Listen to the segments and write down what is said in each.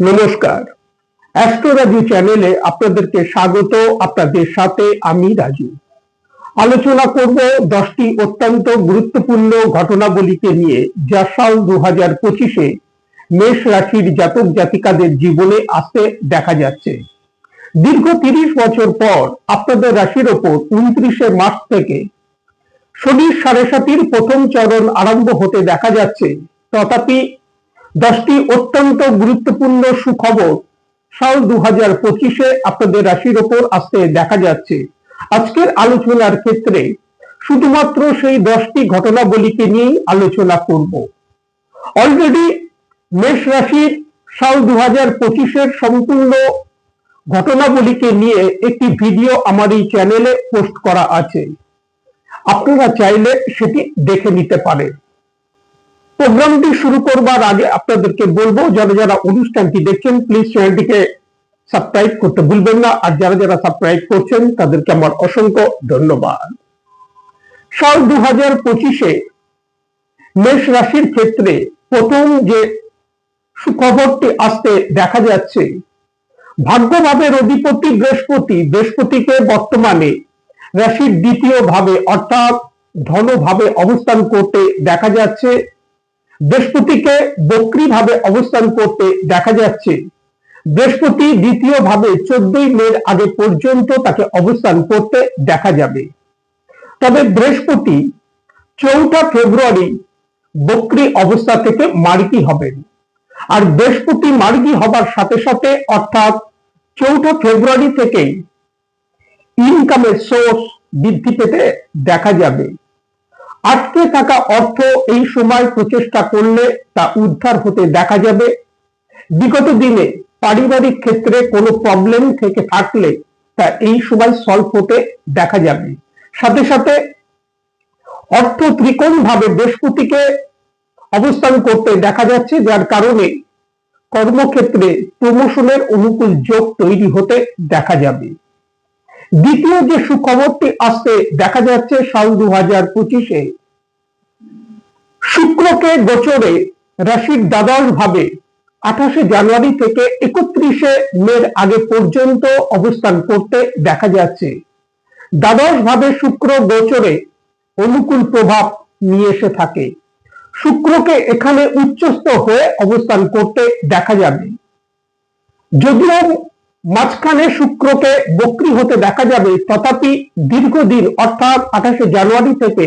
নমস্কার। অ্যাস্ট্রোরাজি চ্যানেলে আপনাদেরকে স্বাগত, আপনাদের সাথে আমি রাজু। আলোচনা করব দশটি অত্যন্ত গুরুত্বপূর্ণ ঘটনাবলীকে নিয়ে, যা সাল দু হাজার পঁচিশে মেষ রাশির জাতক জাতিকাদের জীবনে আসতে দেখা যাচ্ছে। দীর্ঘ তিরিশ বছর পর আপনাদের রাশির ওপর উনত্রিশে মার্চ থেকে শনির সাড়ে সাতির প্রথম চরণ আরম্ভ হতে দেখা যাচ্ছে। তথাপি দশটি অত্যন্ত গুরুত্বপূর্ণ সুখবর। সাল দু হাজার পঁচিশে আপনাদের রাশির ওপর আসতে দেখা যাচ্ছে। আজকের আলোচনার ক্ষেত্রে শুধুমাত্র সেই দশটি ঘটনাবলীকে নিয়েই আলোচনা করব। অলরেডি মেষ রাশির সাল দু হাজার পঁচিশের সম্পূর্ণ ঘটনাবলীকে নিয়ে একটি ভিডিও আমার এই চ্যানেলে পোস্ট করা আছে। আপনারা চাইলে সেটি দেখে নিতে পারেন। প্রোগ্রামটি শুরু করবার আগে আপনাদেরকে বলব, যারা যারা অনুষ্ঠানটি দেখছেন প্লিজ চ্যানেলটিকে সাবস্ক্রাইব করতে ভুলবেন না। আর যারা যারা সাবস্ক্রাইব করছেন, তাদেরকে আমার অসংখ্য ধন্যবাদ। সাল দু হাজার পঁচিশে মেষ রাশির ক্ষেত্রে প্রথম যে সুখবরটি আসতে দেখা যাচ্ছে, ভাগ্যভাবের অধিপতি বৃহস্পতি। বৃহস্পতিকে বর্তমানে রাশির দ্বিতীয় ভাবে অর্থাৎ ধনভাবে অবস্থান করতে দেখা যাচ্ছে। বৃহস্পতিকে বক্রী ভাবে অবস্থান করতে দেখা যাচ্ছে। বৃহস্পতি দ্বিতীয় ভাবে চোদ্দই মের আগে পর্যন্ত তাকে অবস্থান করতে দেখা যাবে। তবে বৃহস্পতি চৌঠা ফেব্রুয়ারি বক্রি অবস্থা থেকে মার্গী হবেন। আর বৃহস্পতি মার্গী হবার সাথে সাথে অর্থাৎ চৌঠা ফেব্রুয়ারি থেকেই ইনকামের সোর্স বৃদ্ধি পেতে দেখা যাবে। আটকে থাকা অর্থ এই সময় প্রচেষ্টা করলে তা উদ্ধার হতে দেখা যাবে। বিগত দিনে পারিবারিক ক্ষেত্রে কোনো প্রবলেম থেকে থাকলে তা এই সময় সলভ হতে দেখা যাবে। সাথে সাথে অর্থ ত্রিকোণ ভাবে বৃহস্পতিকে অবস্থান করতে দেখা যাচ্ছে, যার কারণে কর্মক্ষেত্রে প্রমোশনের অনুকূল যোগ তৈরি হতে দেখা যাবে। দ্বিতীয় যে সুখবরটি আসতে দেখা যাচ্ছে সাল দু হাজার পঁচিশে। শুক্রকে গোচরে রাশির দ্বাদশ ভাবে আঠাশে জানুয়ারি থেকে একত্রিশে মের আগে পর্যন্ত অবস্থান করতে দেখা যাচ্ছে। দ্বাদশ ভাবে শুক্র গোচরে অনুকূল প্রভাব নিয়ে এসে থাকে। শুক্রকে এখানে উচ্চস্থ হয়ে অবস্থান করতে দেখা যাবে। যদিও মাঝখানে শুক্রকে বক্রি হতে দেখা যাবে, তথাপি দীর্ঘদিন, অর্থাৎ আঠাশে জানুয়ারি থেকে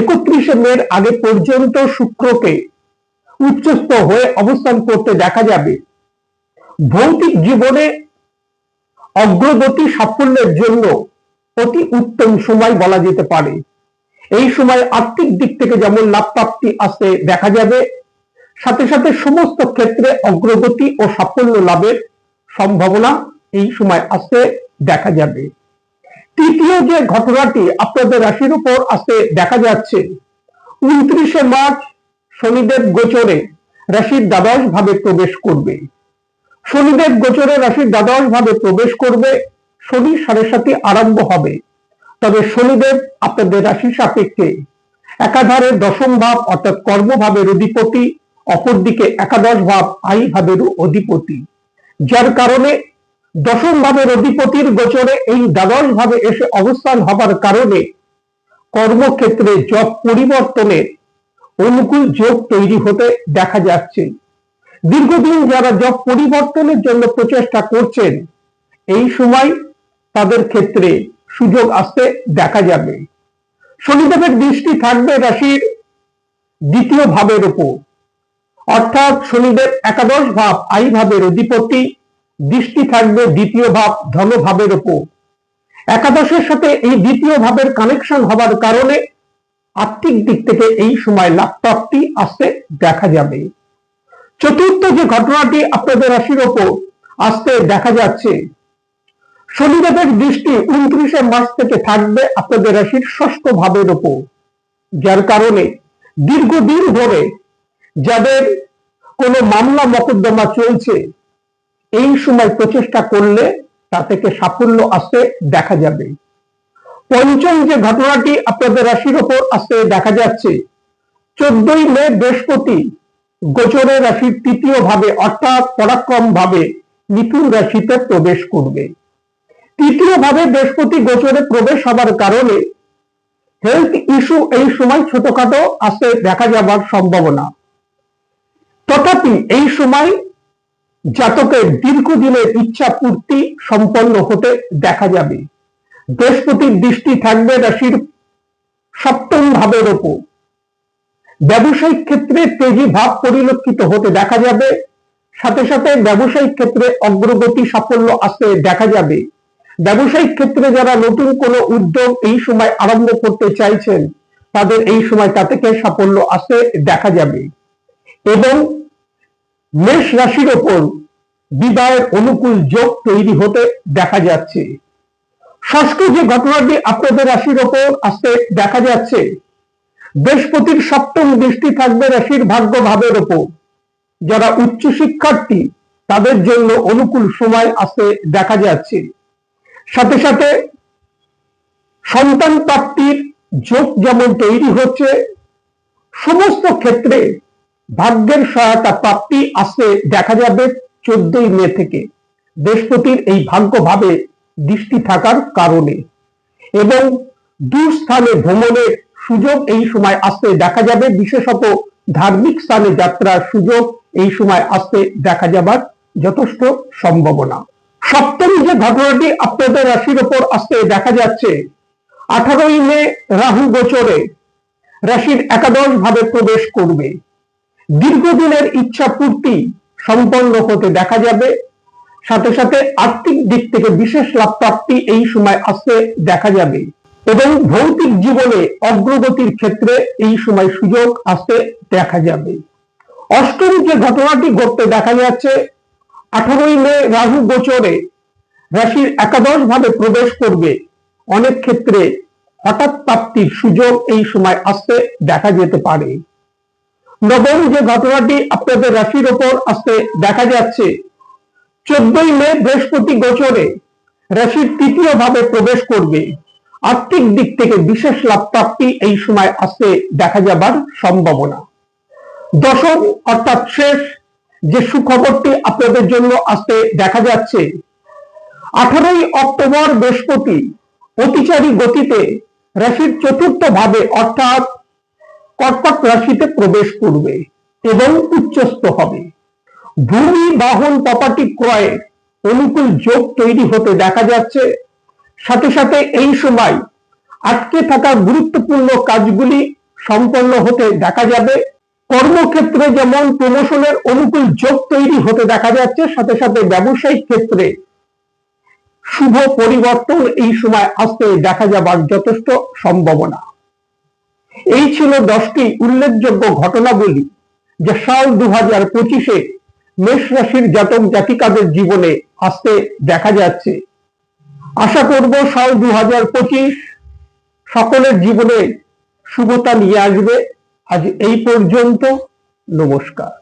একত্রিশে মের আগে পর্যন্ত শুক্রকে উচ্চস্থ হয়ে অবস্থান করতে দেখা যাবে। ভৌতিক জীবনে অগ্রগতি সাফল্যের জন্য অতি উত্তম সময় বলা যেতে পারে। এই সময় আর্থিক দিক থেকে যেমন লাভ প্রাপ্তি আসতে দেখা যাবে, সাথে সাথে সমস্ত ক্ষেত্রে অগ্রগতি ও সাফল্য লাভের সম্ভাবনা এই সময় আসতে দেখা যাবে। তৃতীয় যে ঘটনাটি আপনাদের রাশির উপর আসতে দেখা যাচ্ছে। উনত্রিশে মার্চ শনিদেব গোচরে রাশির দ্বাদশ ভাবে প্রবেশ করবে। শনিদেব গোচরে রাশির দ্বাদশ ভাবে প্রবেশ করবে, শনি সাড়ে সাথে আরম্ভ হবে। তবে শনিদেব আপনাদের রাশি সাপেক্ষে একাধারে দশম ভাব অর্থাৎ কর্মভাবের অধিপতি, অপরদিকে একাদশ ভাব আই ভাবেরও অধিপতি। যার কারণে দশম ভাবের অধিপতির গোচরে এই দ্বাদশ ভাবে এসে অবস্থান হবার কারণে কর্মক্ষেত্রে জব পরিবর্তনের অনুকূল যোগ তৈরি হতে দেখা যাচ্ছে। দীর্ঘদিন যারা জব পরিবর্তনের জন্য প্রচেষ্টা করছেন, এই সময় তাদের ক্ষেত্রে সুযোগ আসতে দেখা যাবে। শনিদেবের দৃষ্টি থাকবে রাশির দ্বিতীয় ভাবের উপর। অর্থাৎ শনিদেব একাদশ ভাব আই ভাবের অধিপতি দৃষ্টি থাকবে দ্বিতীয় ভাব ধনভাবের উপর। একাদশের সাথে এই দ্বিতীয় ভাবের কানেকশন হবার কারণে আর্থিক দিক থেকে এই সময় লাভ প্রাপ্তি আসতে দেখা যাবে। চতুর্থ যে ঘটনাটি আপনাদের রাশির ওপর আসতে দেখা যাচ্ছে, শনিদেবের দৃষ্টি উনত্রিশে মাস থেকে থাকবে আপনাদের রাশির ষষ্ঠ ভাবের ওপর যার কারণে দীর্ঘদিন ধরে যাদের কোনো মামলা মকদ্দমা চলছে এই সময় প্রচেষ্টা করলে তা থেকে সাফল্য আসতে দেখা যাবে। পঞ্চম যে ঘটনাটি আপনাদের রাশির ওপর আসতে দেখা যাচ্ছে, চোদ্দই মে বৃহস্পতি গোচরে রাশির তৃতীয় ভাবে অর্থাৎ পরাক্রম ভাবে মিথুন রাশিতে প্রবেশ করবে। তৃতীয় ভাবে বৃহস্পতি গোচরে প্রবেশ হবার কারণে হেলথ ইস্যু এই সময় ছোটখাটো আসতে দেখা যাবার সম্ভাবনা। তথাপি এই সময় জাতকের দীর্ঘদিনের ইচ্ছা পূর্তি সম্পন্ন হতে দেখা যাবে। বৃহস্পতির দৃষ্টি থাকবে রাশির সপ্তম ভাবের ওপর। ব্যবসায়িক ক্ষেত্রে তেজি ভাব পরিলক্ষিত হতে দেখা যাবে। সাথে সাথে ব্যবসায়িক ক্ষেত্রে অগ্রগতি সাফল্য আসতে দেখা যাবে। ব্যবসায়িক ক্ষেত্রে যারা নতুন কোনো উদ্যোগ এই সময় আরম্ভ করতে চাইছেন, তাদের এই সময় তা সাফল্য আসতে দেখা যাবে। এবং মেষ রাশির ওপর বিবাহের অনুকূল যোগ তৈরি হতে দেখা যাচ্ছে। ষষ্ঠ যে ঘটনাটি আপনাদের রাশির ওপর আসতে দেখা যাচ্ছে, বৃহস্পতির সপ্তম দৃষ্টি থাকবে রাশির ভাগ্য ভাবের ওপর। যারা উচ্চ শিক্ষার্থী, তাদের জন্য অনুকূল সময় আসতে দেখা যাচ্ছে। সাথে সাথে সন্তান প্রাপ্তির যোগ যেমন তৈরি হচ্ছে, সমস্ত ক্ষেত্রে ভাগ্যের সহায়তা প্রাপ্তি আসতে দেখা যাবে চোদ্দই মে থেকে। বৃহস্পতির এই ভাগ্য ভাবে দৃষ্টি থাকার কারণে। এবং দূর স্থানে ভ্রমণের সুযোগ এই সময় আসতে দেখা যাবে, বিশেষত ধার্মিক স্থানে যাত্রার সুযোগ এই সময় আসতে দেখা যাবার যথেষ্ট সম্ভাবনা। সপ্তম যে ঘটনাটি আপনাদের রাশির ওপর আসতে দেখা যাচ্ছে, আঠারোই মে রাহু গোচরে রাশির একাদশ ভাবে প্রবেশ করবে। দীর্ঘদিনের ইচ্ছা পূর্তি সম্পন্ন হতে দেখা যাবে। সাথে সাথে আর্থিক দিক থেকে বিশেষ লাভ প্রাপ্তি এই সময় আসতে দেখা যাবে এবং ভৌতিক জীবনে অগ্রগতির ক্ষেত্রে এই সময় সুযোগ আসতে দেখা যাবে। অষ্টম যে ঘটনাটি ঘটতে দেখা যাচ্ছে, আঠারোই মে রাহু গোচরে রাশির একাদশ ভাবে প্রবেশ করবে। অনেক ক্ষেত্রে হঠাৎ প্রাপ্তির সুযোগ এই সময় আসতে দেখা যেতে পারে। নবম যে ঘটনাটি আপনাদের রাশির ওপর আসতে দেখা যাচ্ছে, চোদ্দই মে বৃহস্পতি গোচরে রাশির তৃতীয় ভাবে প্রবেশ করবে। আর্থিক দিক থেকে বিশেষ লাভ প্রাপ্তি এই সময় আসতে দেখা যাবার সম্ভাবনা। দশম অর্থাৎ শেষ যে সুখবরটি আপনাদের জন্য আসতে দেখা যাচ্ছে, আঠারোই অক্টোবর বৃহস্পতি অতিচারী গতিতে রাশির চতুর্থ ভাবে অর্থাৎ কর্কট রাশিতে প্রবেশ করবে এবং উচ্চস্থ হবে। ভূমি, বাহন প্রপার্টি ক্রয়ে অনুকূল যোগ তৈরি হতে দেখা যাচ্ছে। সাথে সাথে এই সময় আটকে থাকা গুরুত্বপূর্ণ কাজগুলি সম্পন্ন হতে দেখা যাবে। কর্মক্ষেত্রে যেমন প্রমোশনের অনুকূল যোগ তৈরি হতে দেখা যাচ্ছে, সাথে সাথে ব্যবসায়িক ক্ষেত্রে শুভ পরিবর্তন এই সময় আসতে দেখা যাবার যথেষ্ট সম্ভাবনা। এই ছিল দশটি উল্লেখযোগ্য ঘটনাগুলি যা সাল দু হাজার পঁচিশে মেষ রাশির জাতক জাতিকাদের জীবনে আসতে দেখা যাচ্ছে। আশা করব সাল দু হাজার পঁচিশ সকলের জীবনে শুভতা নিয়ে আসবে। আজ এই পর্যন্ত, নমস্কার।